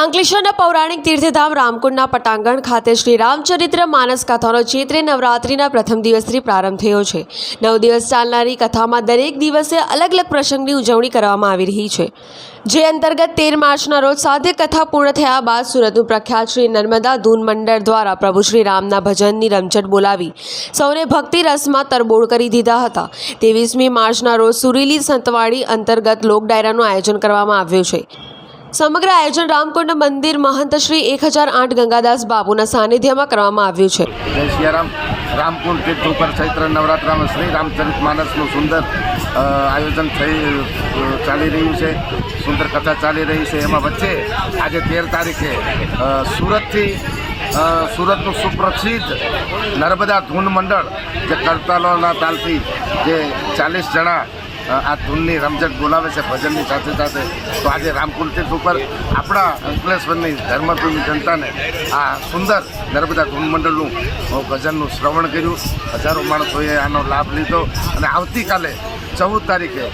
અંકલેશ્વરના પૌરાણિક તીર્થધામ રામકુંડના પટાંગણ ખાતે શ્રી રામચરિત્ર માનસ કથાનો ચૈત્ર નવરાત્રિના પ્રથમ દિવસથી પ્રારંભ થયો છે. નવ દિવસ ચાલનારી કથામાં દરેક દિવસે અલગ અલગ પ્રસંગની ઉજવણી કરવામાં આવી રહી છે. જે અંતર્ગત તેર માર્ચના રોજ સાધ્ય કથા પૂર્ણ થયા બાદ સુરતનું પ્રખ્યાત શ્રી નર્મદા ધૂન મંડળ દ્વારા પ્રભુ શ્રી રામના ભજનની રમઝટ બોલાવી. સૌને ભક્તિ રસમાં તરબોળ કરી દીધા હતા. ત્રેવીસમી માર્ચના રોજ સુરીલી સંતવાડી અંતર્ગત લોક ડાયરાનું આયોજન કરવામાં આવ્યું છે. સમગ્ર આયોજન રામકુંડ મંદિર મહંત શ્રી એક હજાર આઠ ગંગાદાસ બાબુના સાનિધ્યમાં કરવામાં આવ્યું છે. જય સિયારામ. રામકુંડ તીર્થ ઉપર ચૈત્ર નવરાત્રામાં શ્રી રામચરિત માનસનું સુંદર આયોજન થઈ ચાલી રહ્યું છે. સુંદર કથા ચાલી રહી છે. એમાં વચ્ચે આજે તેર તારીખે સુરતથી સુરતનું સુપ્રસિદ્ધ નર્મદા ધૂન મંડળ જે કરતાલોના તાલથી જે ચાલીસ જણા આ ધૂનની રમઝટ બોલાવે છે ભજનની સાથે સાથે. તો આજે રામકુંડ ઉપર આપણા અંકલેશ્વરની ધર્મભૂમિ જનતાને આ સુંદર નર્મદા ધૂન મંડળનું ભજનનું શ્રવણ કર્યું. હજારો માણસોએ આનો લાભ લીધો. અને આવતીકાલે ચૌદ તારીખે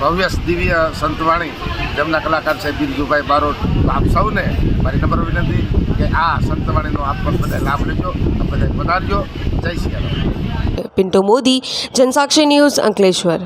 ભવ્ય દિવ્ય સંતવાણી જેમના કલાકાર છે બિરજુભાઈ બારોટ. તો આપ સૌને મારી નંબર વિનંતી કે આ સંતવાણીનો આપ પણ બધા લાભ લેજો બધા પધારજો. જય શ્રી પિન્ટુ મોદી, જનસાક્ષી ન્યૂઝ અંકલેશ્વર.